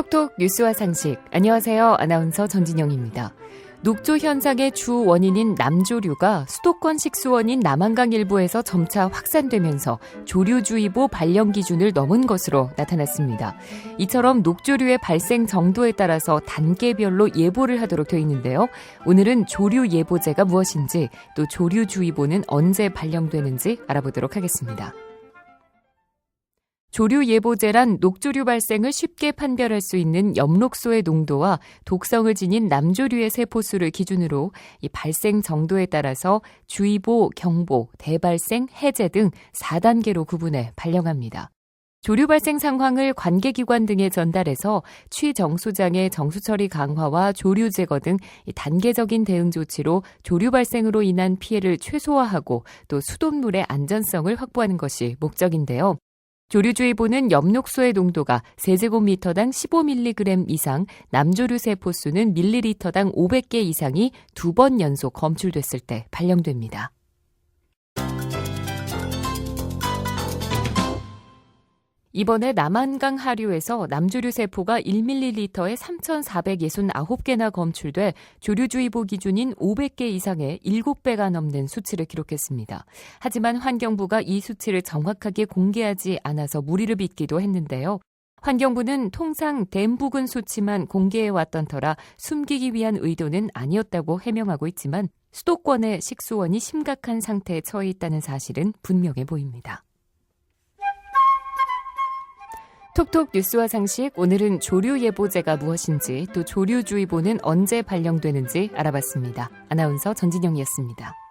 톡톡 뉴스와 상식. 안녕하세요. 아나운서 전진영입니다. 녹조 현상의 주 원인인 남조류가 수도권 식수원인 남한강 일부에서 점차 확산되면서 조류주의보 발령 기준을 넘은 것으로 나타났습니다. 이처럼 녹조류의 발생 정도에 따라서 단계별로 예보를 하도록 되어 있는데요. 오늘은 조류 예보제가 무엇인지 또 조류주의보는 언제 발령되는지 알아보도록 하겠습니다. 조류 예보제란 녹조류 발생을 쉽게 판별할 수 있는 엽록소의 농도와 독성을 지닌 남조류의 세포수를 기준으로 이 발생 정도에 따라서 주의보, 경보, 대발생, 해제 등 4단계로 구분해 발령합니다. 조류 발생 상황을 관계기관 등에 전달해서 취정수장의 정수처리 강화와 조류 제거 등 단계적인 대응 조치로 조류 발생으로 인한 피해를 최소화하고 또 수돗물의 안전성을 확보하는 것이 목적인데요. 조류주의보는 엽록소의 농도가 세제곱미터당 15mg 이상, 남조류 세포수는 밀리리터당 500개 이상이 두 번 연속 검출됐을 때 발령됩니다. 이번에 남한강 하류에서 남조류 세포가 1ml에 3,469개나 검출돼 조류주의보 기준인 500개 이상의 7배가 넘는 수치를 기록했습니다. 하지만 환경부가 이 수치를 정확하게 공개하지 않아서 무리를 빚기도 했는데요. 환경부는 통상 댐 부근 수치만 공개해왔던 터라 숨기기 위한 의도는 아니었다고 해명하고 있지만 수도권의 식수원이 심각한 상태에 처해 있다는 사실은 분명해 보입니다. 톡톡 뉴스와 상식 오늘은 조류 예보제가 무엇인지 또 조류주의보는 언제 발령되는지 알아봤습니다. 아나운서 전진영이었습니다.